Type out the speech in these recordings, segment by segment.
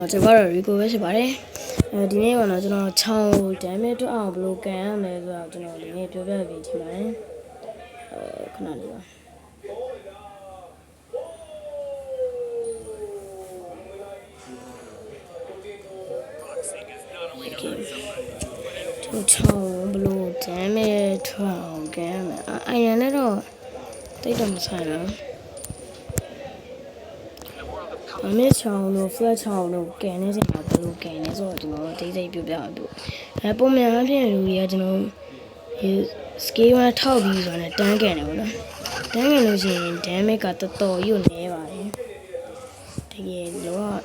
ကျွန်တော်ကတော့ Rico ပဲဖြစ်ပါတယ်အဲဒီနေ့ကတော့ကျွန်တော်ချောင်း damage တော့အောင်ဘယ်လိုကန်ရမလဲဆိုတော့ကျွန်တော်ဒီနေ့ပြောပြပေးချင်ပါတယ်အဲခဏလေးပါကျွန်တော်ချောင်းဘယ်လို damage ထွက်အောင်ကန်ရမလဲအိုင်ရန်နဲ့တော့တိတ်တော့မဆိုင်တော့ အမေချောင်းတို့ flat ချောင်းတို့ကန်နေစင်မှာဘယ်လိုကန်နေဆိုတော့ကျွန်တော်တို့တိတ်တိတ်ပြပြအောင်တို့အဲပုံမှန်အဖြစ်လူတွေကကျွန်တော်ဒီ scale နဲ့ထောက်ပြီးဆိုတော့တန်းကန်တယ်ပေါ့နော်တန်းကန်လို့ရှိရင် damage ကတော်တော်ရွတ်နေပါတယ်တကယ်တော့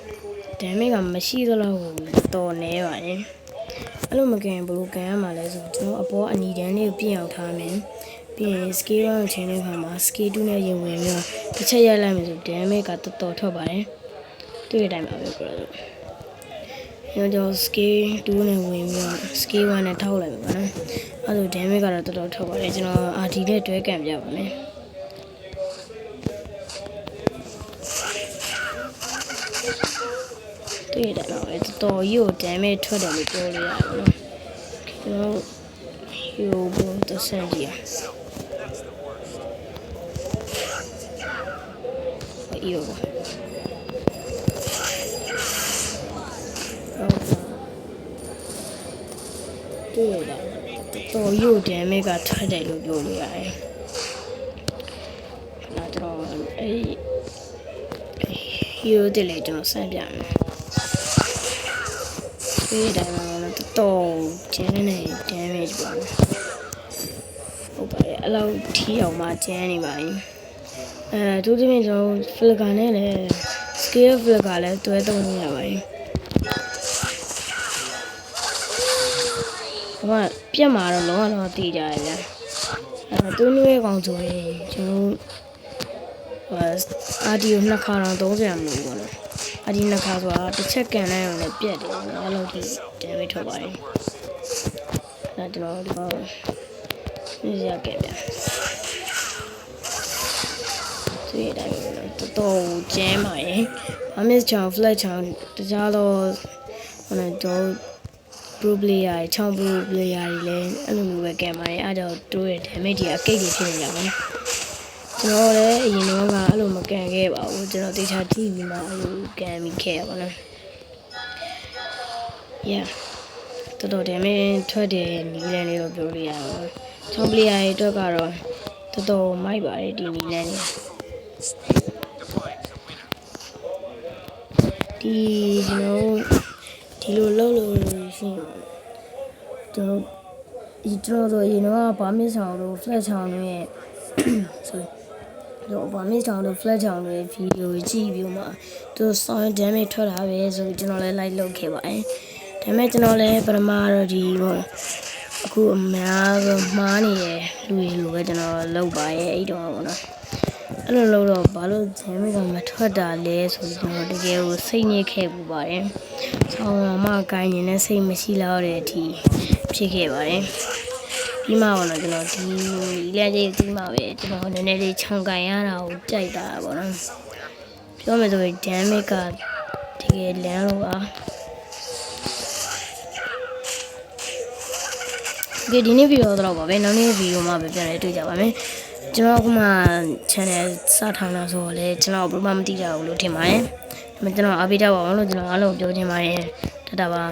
damage ကမရှိသလောက်ကိုတော်နေပါတယ်အဲ့လိုမကန်ဘယ်လိုကန်ရမှာလဲဆိုတော့ကျွန်တော်အပေါ်အနီတန်းလေးကိုပြင်အောင်ထားမယ်ပြီးရင် scale 1ကိုချိန်တဲ့အခါမှာ scale 2နဲ့ရင်ဝင်ပြီးတော့တစ်ချက်ရိုက်လိုက်မယ်ဆို damage ကတော်တော်ထွက်ပါတယ် တွေ့တဲ့အတိုင်းပါပဲပြောလို့ညတော့ scale 2နဲ့ဝင်ပြီးတော့ scale 1နဲ့ထောက်လိုက်ပါနော်အဲ့လို damage ကတော့တော်တော်ထောက်ပါတယ်ကျွန်တော် RD နဲ့တွဲကန်ပြပါမယ်တွေ့တယ်တော့ပဲတော်တော်ကြီးကို damage ထွက်တယ်လို့ပြောလို့ရတယ်နော်ကျွန်တော်ဟိုဘုံတစ်ဆန်ကြီးအေးရော တွေ့ရတာတော်ရုပ် damage ကထွက်တယ်လို့ပြောလို့ရတယ်။ဒါတော့အဲ့ဒီ hero တက်လေကျွန်တော်ဆက်ပြမယ်။ဒီတိုင်းမှာတော့တော်ကျန်းနေ damage ပါမယ်။ဟုတ်ပါတယ်အဲ့လောက်ထီအောင်မှကျန်းနေပါရင်အဲဒုတိယကျွန်တော် flicker နဲ့လည်း scale flicker လည်းတွဲသုံးနေရပါတယ်။ မှပြက်မှာတော့လုံးဝတော့တည်ကြရဗျာအဲသူနွေးကောင်ဆိုရင်ကျွန်တော်ဟိုအာဒီယိုနှစ်ခါတော့30ရမလို့ပေါ့နော်အာဒီနှစ်ခါဆိုတာတစ်ချက်ကန်လိုက်အောင်လည်းပြက်တယ်အဲ့လိုကြီး damage ထွက်ပါတယ်အဲကျွန်တော်ဒီမှာနေရခဲ့ဗျာသူရတိုင်းပဲတော်တော်ကျန်းပါရဲ့အမစ်ချောင်း flat ချောင်းတခြားတော့ဟိုတော့ pro player ချောင်း pro player တွေလည်းအဲ့လိုမျိုးပဲကင်ပါတယ်အားကြောင့်တို့ရဲ့ damage တွေအကိတ်တွေဖြစ်နေကြပါမယ်ကျွန်တော်လည်းအရင်တော့ကအဲ့လိုမကန်ခဲ့ပါဘူးကျွန်တော်တေချာကြည့်ပြီးမှအဲ့လိုကန်ပြီးခဲ့ရပါတော့ yeah တော်တော် damage ထွက်တယ်နီးလန်းလေးတော့ပြောလို့ရပါဘူးချောင်း player တွေအတွက်ကတော့တော်တော်မိုက်ပါတယ်ဒီနီးလန်းလေးဒီကျွန်တော်ဒီလိုလုပ်လို့ရှိရင် ကျွန်တော်ဒီကျွန်တော်တို့အရင်တော့ဗာမစ်ဆောင်တို့ flat ဆောင်တို့ရဲ့ဆိုတော့ဗာမစ်ဆောင်တို့ flat ဆောင်တို့ရဲ့ဗီဒီယိုကြည့်ပြီးမှသူ sound damage ထွက်တာပဲဆိုကျွန်တော်လည်း like လုပ်ခဲ့ပါတယ်ဒါပေမဲ့ကျွန်တော်လည်းပထမတော့ဒီဟိုအခုအများဆုံးမှားနေတဲ့လူတွေလိုပဲကျွန်တော်လုပ်ပါရဲ့အဲ့တော့ပေါ့နော် အဲ့လိုလုပ်တော့ဘာလို့ damage ကမထွက်တာလဲဆိုပြီးကျွန်တော်တကယ်ကိုစိတ်ညစ်ခဲ့ပူပါတယ်။ဆောင်းမှကိုင်းနေတဲ့စိတ်မရှိတော့တဲ့အထိဖြစ်ခဲ့ပါတယ်။ပြီးမှတော့ကျွန်တော်ဒီလက်ကြီးပြီးမှပဲကျွန်တော်နည်းနည်းလေးခြံကိုင်ရတာကိုကြိုက်တာပေါ့နော်။ပြောမယ်ဆိုရင် damage ကတကယ်လမ်းလို့ပါ။ဒီဒီနေ့ဗီဒီယိုတော့ပါပဲနောက်နေ့ဗီဒီယိုမှာပဲပြန်လဲတွေ့ကြပါမယ် ကျွန်တော်ကမှ channel စထောင်လာဆိုတော့လေကျွန်တော်ဘာမှမသိကြဘူးလို့ထင်ပါတယ်ဒါပေမဲ့ကျွန်တော်အားပေးကြပါအောင်လို့ကျွန်တော်အားလုံးပြောချင်ပါတယ်တတပါ